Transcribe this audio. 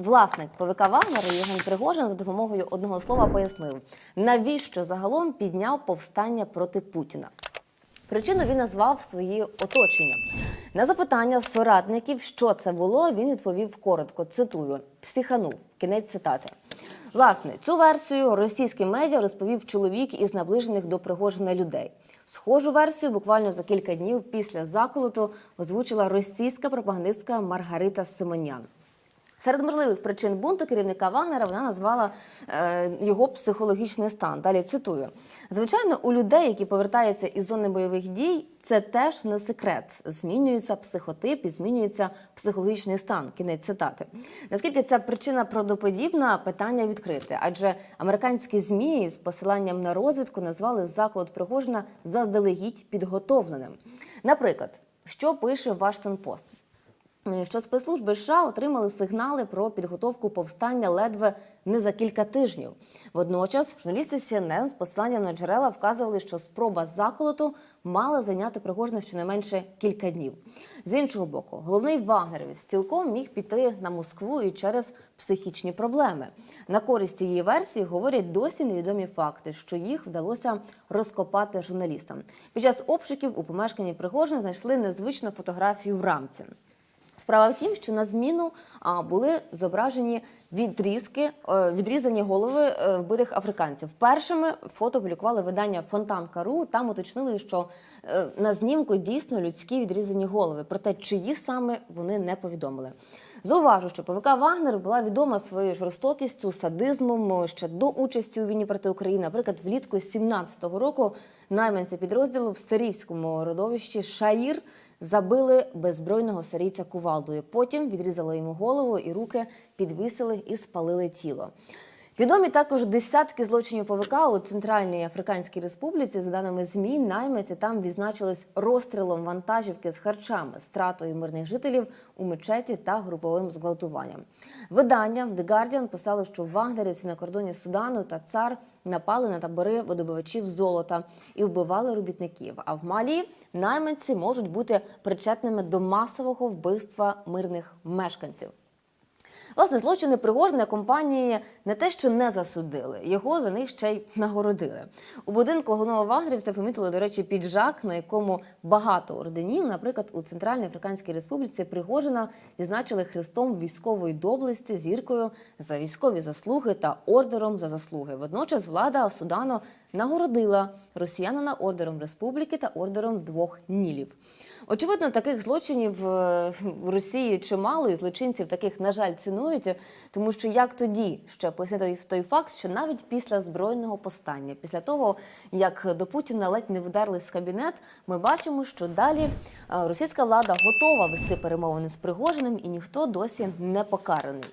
Власник ПВК Вагнера Євген Пригожин за допомогою одного слова пояснив, навіщо загалом підняв повстання проти Путіна. Причину він назвав свої оточення. На запитання соратників, що це було, він відповів коротко. Цитую: психанув. Кінець цитати. Власне, цю версію російські медіа розповів чоловік із наближених до Пригожина людей. Схожу версію буквально за кілька днів після заколоту озвучила російська пропагандистка Маргарита Симонян. Серед можливих причин бунту керівника Вагнера вона назвала е, його психологічний стан. Далі цитую: звичайно, у людей, які повертаються із зони бойових дій, це теж не секрет. Змінюється психотип і змінюється психологічний стан. Кінець цитати. Наскільки ця причина правдоподібна, питання відкрите, адже американські змі з посиланням на розвідку назвали заклад Пригожина заздалегідь підготовленим. Наприклад, що пише Вашингтон Пост? Що спецслужби США отримали сигнали про підготовку повстання ледве не за кілька тижнів. Водночас журналісти CNN з посиланням на джерела вказували, що спроба заколоту мала зайняти Пригожина щонайменше кілька днів. З іншого боку, головний вагнерівець цілком міг піти на Москву і через психічні проблеми. На користь цієї версії говорять досі невідомі факти, що їх вдалося розкопати журналістам. Під час обшуків у помешканні Пригожина знайшли незвичну фотографію в рамці. Справа в тім, що на зміну були зображені відрізки, е, відрізані голови е, вбитих африканців. Першими фото публікували видання Фонтан.ру. Там уточнили, що е, на знімку дійсно людські відрізані голови. Проте чиї саме вони не повідомили. Зауважу, що ПВК Вагнер була відома своєю жорстокістю, садизмом ще до участі у війні проти України. Наприклад, влітку 17-го року найманці підрозділу в сирійському родовищі Шаїр забили беззбройного сирійця кувалдою. Потім відрізали йому голову і руки, підвісили і спалили тіло. Відомі також десятки злочинів ПВК у Центральній Африканській Республіці. За даними ЗМІ, наймиці там відзначились розстрілом вантажівки з харчами, стратою мирних жителів у мечеті та груповим зґвалтуванням. Видання The Guardian писало, що вагнерівці на кордоні Судану та ЦАР напали на табори видобувачів золота і вбивали робітників. А в Малі найманці можуть бути причетними до масового вбивства мирних мешканців. Власне, злочини Пригожина компанії не те, що не засудили, його за них ще й нагородили. У будинку головного вагнерівця помітили, до речі, піджак, на якому багато орденів. Наприклад, у Центральній Африканській Республіці Пригожина відзначили хрестом військової доблесті, зіркою за військові заслуги та ордером за заслуги. Водночас влада Судану нагородила росіянина ордером республіки та ордером двох нілів. Очевидно, таких злочинів е, в Росії чимало, і злочинців таких, на жаль, цінують, тому що як тоді ще пояснити той факт, що навіть після збройного постання, після того як до Путіна ледь не вдарились з кабінет, ми бачимо, що далі е, російська влада готова вести перемовини з Пригожиним, і ніхто досі не покараний.